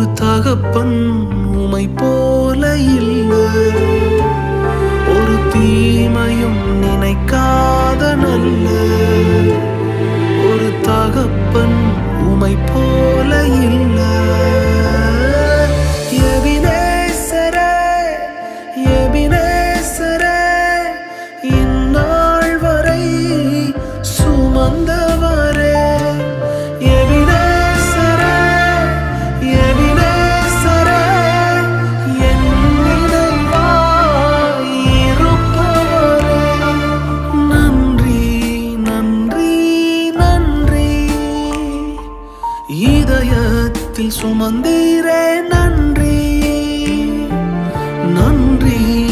ஒரு தகப்பன் உமை போல இல்லை. ஒரு தீமையும் நினைக்காத நல்ல. ஒரு தகப்பன் உமை போல இல்லை. எபினேசரே, எபினேசரே, இந்நாள் வரை சுமந்த இதயத்தில் சுமந்தீரே நன்றி. நன்றி.